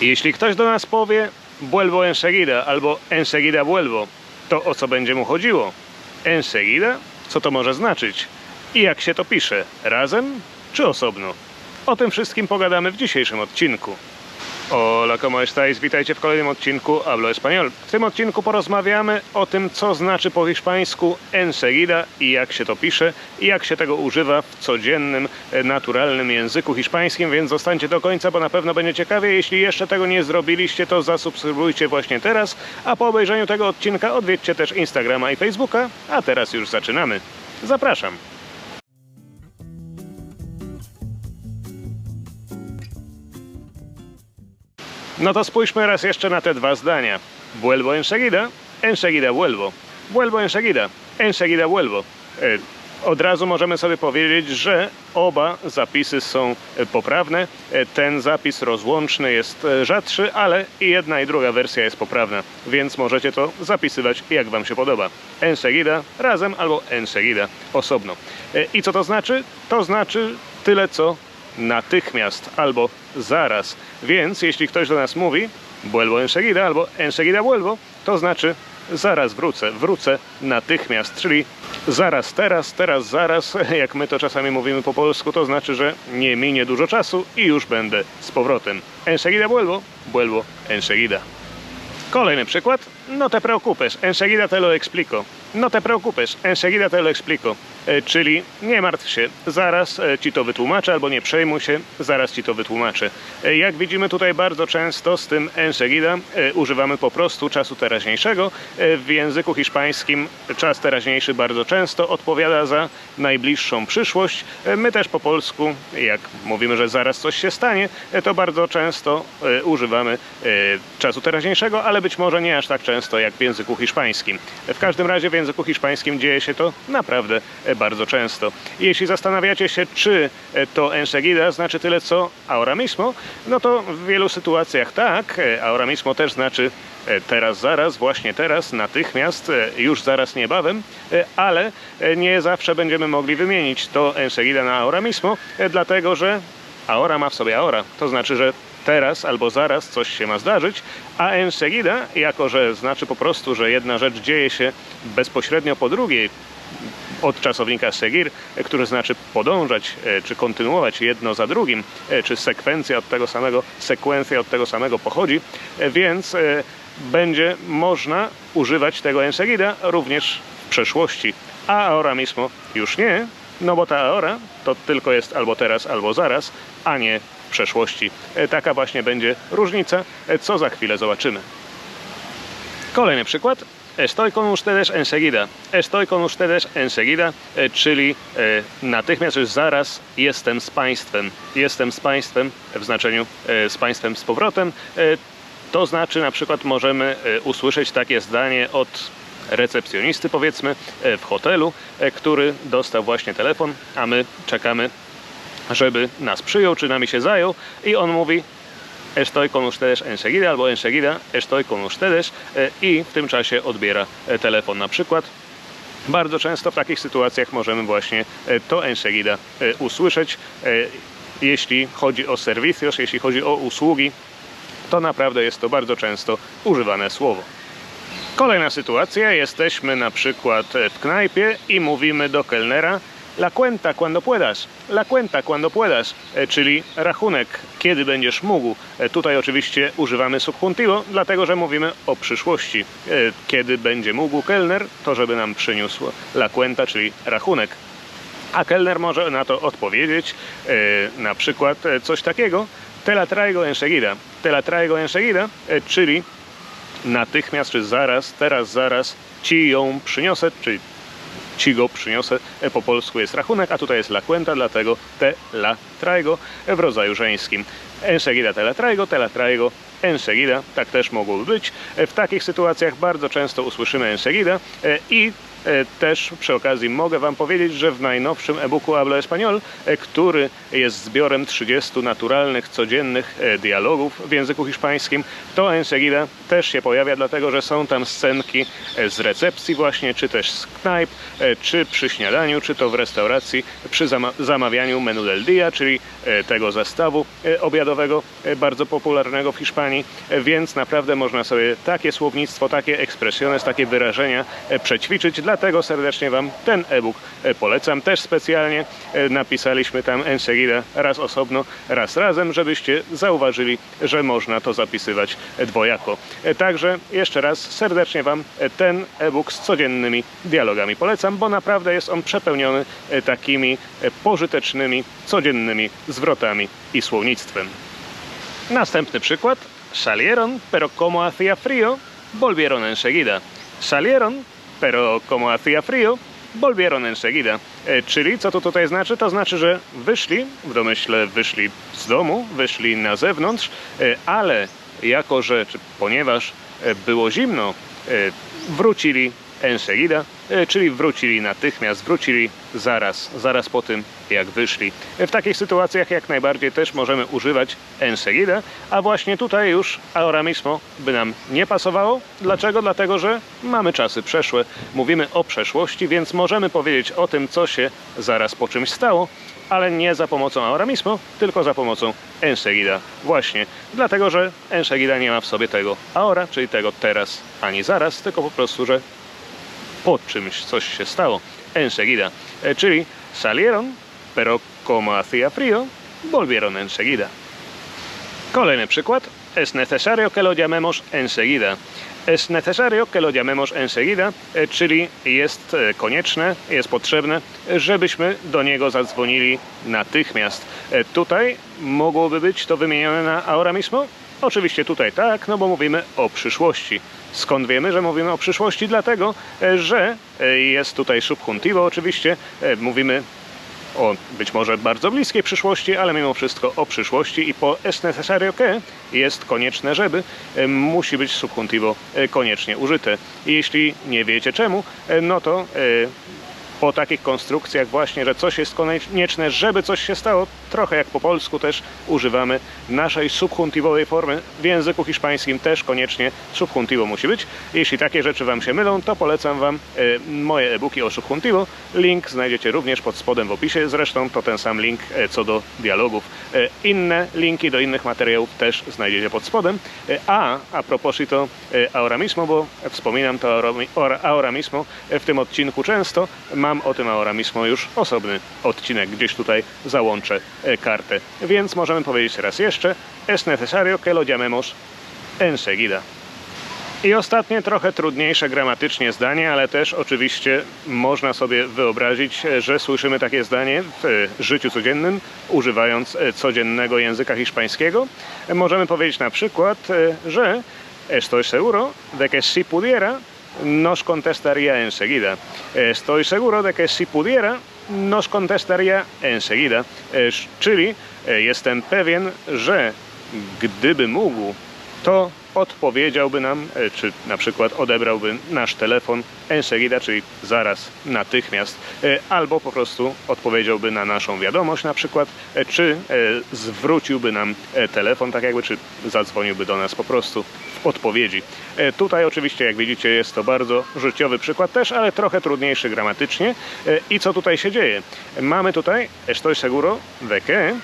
Jeśli ktoś do nas powie vuelvo enseguida albo enseguida vuelvo, to o co będzie mu chodziło? Enseguida? Co to może znaczyć? I jak się to pisze? Razem czy osobno? O tym wszystkim pogadamy w dzisiejszym odcinku. Hola, ¿cómo estáis? Witajcie w kolejnym odcinku Hablo Español. W tym odcinku porozmawiamy o tym, co znaczy po hiszpańsku enseguida i jak się to pisze i jak się tego używa w codziennym, e, naturalnym języku hiszpańskim, więc zostańcie do końca, bo na pewno będzie ciekawie. Jeśli jeszcze tego nie zrobiliście, to zasubskrybujcie właśnie teraz, a po obejrzeniu tego odcinka odwiedźcie też Instagrama i Facebooka, a teraz już zaczynamy. Zapraszam. No to spójrzmy raz jeszcze na te dwa zdania. Vuelvo enseguida, enseguida vuelvo. Vuelvo enseguida, enseguida vuelvo. E, Od razu możemy sobie powiedzieć, że oba zapisy są e, poprawne. E, Ten zapis rozłączny jest rzadszy, ale i jedna i druga wersja jest poprawna, więc możecie to zapisywać jak Wam się podoba. Enseguida razem albo enseguida osobno. I co to znaczy? To znaczy tyle co natychmiast albo zaraz. Więc jeśli ktoś do nas mówi vuelvo enseguida albo enseguida vuelvo, to znaczy zaraz wrócę, wrócę natychmiast, czyli zaraz teraz, teraz zaraz, jak my to czasami mówimy po polsku, to znaczy, że nie minie dużo czasu i już będę z powrotem. Enseguida vuelvo, vuelvo enseguida. Kolejny przykład. No te preocupes, enseguida te lo explico. No te preocupes, enseguida te lo explico. E, Czyli nie martw się, zaraz e, ci to wytłumaczę, albo nie przejmuj się, zaraz ci to wytłumaczę. E, Jak widzimy tutaj bardzo często z tym enseguida e, używamy po prostu czasu teraźniejszego. E, W języku hiszpańskim czas teraźniejszy bardzo często odpowiada za najbliższą przyszłość. E, My też po polsku, jak mówimy, że zaraz coś się stanie, to bardzo często używamy czasu teraźniejszego, ale być może nie aż tak często jak w języku hiszpańskim. W każdym razie w języku hiszpańskim dzieje się to naprawdę bardzo często. Jeśli zastanawiacie się, czy to enseguida znaczy tyle co ahora mismo, no to w wielu sytuacjach tak. Ahora mismo też znaczy e, teraz, zaraz, właśnie teraz, natychmiast, e, już zaraz, niebawem, e, ale nie zawsze będziemy mogli wymienić to enseguida na ahora mismo, dlatego że ahora ma w sobie ahora, to znaczy, że teraz albo zaraz coś się ma zdarzyć, a enseguida, jako że znaczy po prostu, że jedna rzecz dzieje się bezpośrednio po drugiej, od czasownika seguir, który znaczy podążać e, czy kontynuować jedno za drugim, e, czy sekwencja od tego samego, sekwencja od tego samego pochodzi, e, więc będzie można używać tego enseguida również w przeszłości, a ahora mismo już nie, no bo ta ahora to tylko jest albo teraz, albo zaraz, a nie przeszłości. E, Taka właśnie będzie różnica, e, co za chwilę zobaczymy. Kolejny przykład. Estoy con ustedes enseguida. Estoy con ustedes enseguida, e, czyli natychmiast już zaraz jestem z państwem. Jestem z państwem w znaczeniu z państwem z powrotem. To znaczy na przykład możemy usłyszeć takie zdanie od recepcjonisty powiedzmy w hotelu, który dostał właśnie telefon, a my czekamy żeby nas przyjął, czy nami się zajął i on mówi estoy con ustedes enseguida albo enseguida estoy con ustedes e, i w tym czasie odbiera e, telefon na przykład. Bardzo często w takich sytuacjach możemy właśnie e, to enseguida usłyszeć. Jeśli chodzi o servicios, jeśli chodzi o usługi, to naprawdę jest to bardzo często używane słowo. Kolejna sytuacja, jesteśmy na przykład w knajpie i mówimy do kelnera La cuenta cuando puedas, la cuenta cuando puedas, e, czyli rachunek, kiedy będziesz mógł. E, Tutaj oczywiście używamy subjuntivo, dlatego że mówimy o przyszłości. E, Kiedy będzie mógł kelner, to żeby nam przyniósł la cuenta, czyli rachunek. A kelner może na to odpowiedzieć na przykład coś takiego te la traigo enseguida, te la traigo enseguida, czyli natychmiast czy zaraz, teraz zaraz ci ją przyniosę, czyli ci go przyniosę. E, Po polsku jest rachunek, a tutaj jest la cuenta, dlatego te la traigo w rodzaju żeńskim. Enseguida te la traigo, te la traigo enseguida, tak też mogłoby być. E, W takich sytuacjach bardzo często usłyszymy enseguida e, i E, Też przy okazji mogę Wam powiedzieć, że w najnowszym e-booku Hablo Español, e, który jest zbiorem 30 naturalnych, codziennych e, dialogów w języku hiszpańskim, to enseguida też się pojawia, dlatego że są tam scenki e, z recepcji właśnie, czy też z knajp, e, czy przy śniadaniu, czy to w restauracji, przy zama- zamawianiu menu del dia, czyli e, tego zestawu e, obiadowego, e, bardzo popularnego w Hiszpanii, e, więc naprawdę można sobie takie słownictwo, takie ekspresjones, takie wyrażenia e, przećwiczyć, dlatego serdecznie Wam ten e-book e, polecam. Też specjalnie e, napisaliśmy tam enseguida raz osobno, raz razem, żebyście zauważyli, że można to zapisywać e, dwojako. Także jeszcze raz serdecznie Wam ten e-book z codziennymi dialogami polecam, bo naprawdę jest on przepełniony takimi pożytecznymi, codziennymi zwrotami i słownictwem. Następny przykład. Salieron, pero como hacía frío, volvieron enseguida. Salieron, pero como hacía frío, volvieron enseguida. E, Czyli co to tutaj znaczy? To znaczy, że wyszli, w domyśle wyszli z domu, wyszli na zewnątrz, e, ale jako, że, czy ponieważ e, było zimno, e, wrócili enseguida, e, czyli wrócili natychmiast, wrócili zaraz, zaraz po tym, jak wyszli. W takich sytuacjach jak najbardziej też możemy używać enseguida, a właśnie tutaj już ahora mismo by nam nie pasowało. Dlaczego? Dlatego, że mamy czasy przeszłe, mówimy o przeszłości, więc możemy powiedzieć o tym, co się zaraz po czymś stało, ale nie za pomocą ahora mismo, tylko za pomocą enseguida. Właśnie, dlatego, że enseguida nie ma w sobie tego ahora, czyli tego teraz ani zaraz, tylko po prostu, że po czymś coś się stało. Enseguida. E, Czyli salieron, pero como hacía frío, volvieron enseguida. Kolejny przykład. Es necesario que lo llamemos enseguida. Es necesario que lo llamemos enseguida, e, czyli jest e, konieczne, jest potrzebne, żebyśmy do niego zadzwonili natychmiast. Tutaj mogłoby być to wymienione na ahora mismo? Oczywiście tutaj tak, no bo mówimy o przyszłości. Skąd wiemy, że mówimy o przyszłości? Dlatego, e, że e, jest tutaj subjuntivo oczywiście, e, mówimy o być może bardzo bliskiej przyszłości, ale mimo wszystko o przyszłości i po es necesario que jest konieczne, żeby musi być subjuntivo koniecznie użyte. Jeśli nie wiecie czemu, no to po takich konstrukcjach właśnie, że coś jest konieczne, żeby coś się stało, trochę jak po polsku też używamy naszej subjuntivowej formy. W języku hiszpańskim też koniecznie subjuntivo musi być. Jeśli takie rzeczy Wam się mylą, to polecam Wam e, moje e-booki o subjuntivo. Link znajdziecie również pod spodem w opisie, zresztą to ten sam link e, co do dialogów. E, inne linki do innych materiałów też znajdziecie pod spodem. A, a proposito ahora bo wspominam to ahora mi- ahora- ahora mismo w tym odcinku często, mam o tym ahora mismo już osobny odcinek, gdzieś tutaj załączę e, kartę. Więc możemy powiedzieć raz jeszcze, es necesario que lo llamemos enseguida. I ostatnie, trochę trudniejsze gramatycznie zdanie, ale też oczywiście można sobie wyobrazić, e, że słyszymy takie zdanie w e, życiu codziennym, używając codziennego języka hiszpańskiego. Możemy powiedzieć na przykład, że estoy seguro de que si pudiera nos contestaría enseguida. Estoy seguro de que si pudiera nos contestaría enseguida. Czyli jestem pewien, że gdyby mógł, to odpowiedziałby nam, e, czy na przykład odebrałby nasz telefon enseguida, czyli zaraz, natychmiast, e, albo po prostu odpowiedziałby na naszą wiadomość na przykład, e, czy zwróciłby nam telefon, tak jakby, czy zadzwoniłby do nas po prostu odpowiedzi. E, Tutaj oczywiście, jak widzicie, jest to bardzo życiowy przykład też, ale trochę trudniejszy gramatycznie. E, I co tutaj się dzieje? Mamy tutaj estoy seguro de que,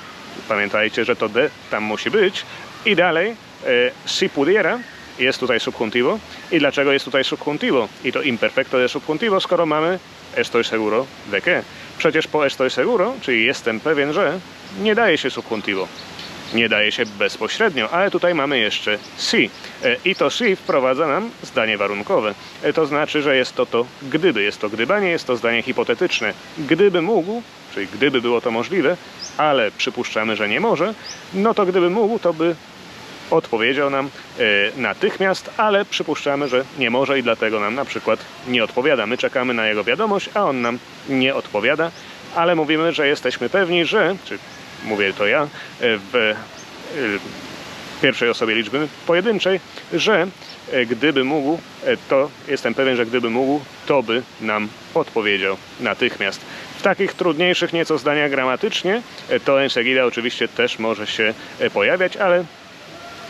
pamiętajcie, że to de tam musi być, i dalej e, si pudiera jest tutaj subjuntivo. I dlaczego jest tutaj subjuntivo? I to imperfecto de subjuntivo, skoro mamy estoy seguro de que. Przecież po estoy seguro, czyli jestem pewien, że nie daje się subjuntivo. Nie daje się bezpośrednio, ale tutaj mamy jeszcze si. E, I to si wprowadza nam zdanie warunkowe. E, To znaczy, że jest to to gdyby. Jest to gdybanie, jest to zdanie hipotetyczne. Gdyby mógł, czyli gdyby było to możliwe, ale przypuszczamy, że nie może, no to gdyby mógł, to by odpowiedział nam e, natychmiast, ale przypuszczamy, że nie może i dlatego nam na przykład nie odpowiada. My czekamy na jego wiadomość, a on nam nie odpowiada, ale mówimy, że jesteśmy pewni, że, czy mówię to ja, e, w e, pierwszej osobie liczby pojedynczej, że e, gdyby mógł, to jestem pewien, że gdyby mógł, to by nam odpowiedział natychmiast. W takich trudniejszych nieco zdaniach gramatycznie to enseguida oczywiście też może się pojawiać, ale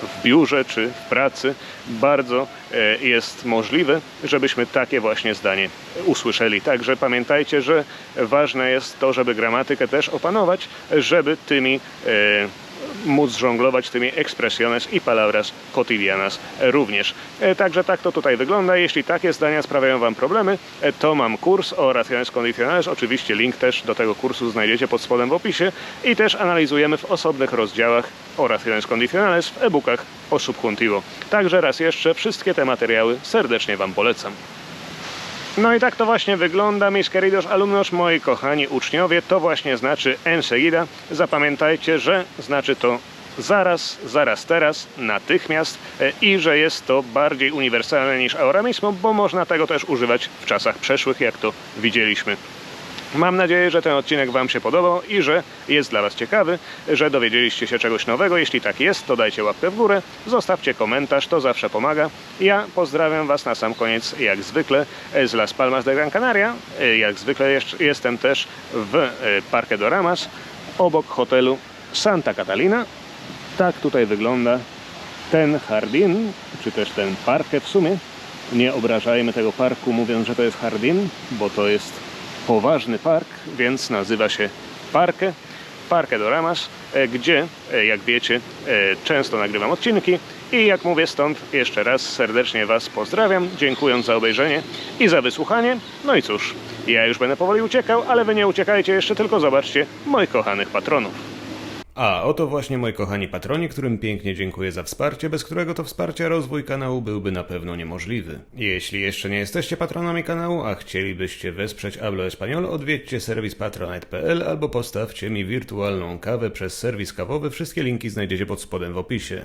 w biurze czy w pracy, bardzo e, jest możliwe, żebyśmy takie właśnie zdanie usłyszeli. Także pamiętajcie, że ważne jest to, żeby gramatykę też opanować, żeby tymi e, móc żonglować tymi expresiones i palabras cotidianas również. E, Także tak to tutaj wygląda. Jeśli takie zdania sprawiają Wam problemy, e, to mam kurs o oraciones condicionales. Oczywiście link też do tego kursu znajdziecie pod spodem w opisie i też analizujemy w osobnych rozdziałach oraciones condicionales w e-bookach o subjuntivo. Także raz jeszcze wszystkie te materiały serdecznie Wam polecam. No i tak to właśnie wygląda, mis queridos alumnos, moi kochani uczniowie. To właśnie znaczy enseguida. Zapamiętajcie, że znaczy to zaraz, zaraz teraz, natychmiast e, i że jest to bardziej uniwersalne niż ahora mismo, bo można tego też używać w czasach przeszłych, jak to widzieliśmy. Mam nadzieję, że ten odcinek Wam się podobał i że jest dla Was ciekawy, że dowiedzieliście się czegoś nowego. Jeśli tak jest, to dajcie łapkę w górę, zostawcie komentarz, to zawsze pomaga. Ja pozdrawiam Was na sam koniec, jak zwykle, z Las Palmas de Gran Canaria. Jak zwykle jestem też w e, Parque Doramas, obok hotelu Santa Catalina. Tak tutaj wygląda ten jardin, czy też ten parkę w sumie. Nie obrażajmy tego parku mówiąc, że to jest jardin, bo to jest poważny park, więc nazywa się Parque, Parque Doramas, e, gdzie, e, jak wiecie, e, często nagrywam odcinki i jak mówię stąd jeszcze raz serdecznie Was pozdrawiam, dziękując za obejrzenie i za wysłuchanie. No i cóż, ja już będę powoli uciekał, ale Wy nie uciekajcie jeszcze, tylko zobaczcie moich kochanych patronów. A oto właśnie moi kochani patroni, którym pięknie dziękuję za wsparcie, bez którego to wsparcia rozwój kanału byłby na pewno niemożliwy. Jeśli jeszcze nie jesteście patronami kanału, a chcielibyście wesprzeć Hablo Español, odwiedźcie serwis patronet.pl albo postawcie mi wirtualną kawę przez serwis kawowy. Wszystkie linki znajdziecie pod spodem w opisie.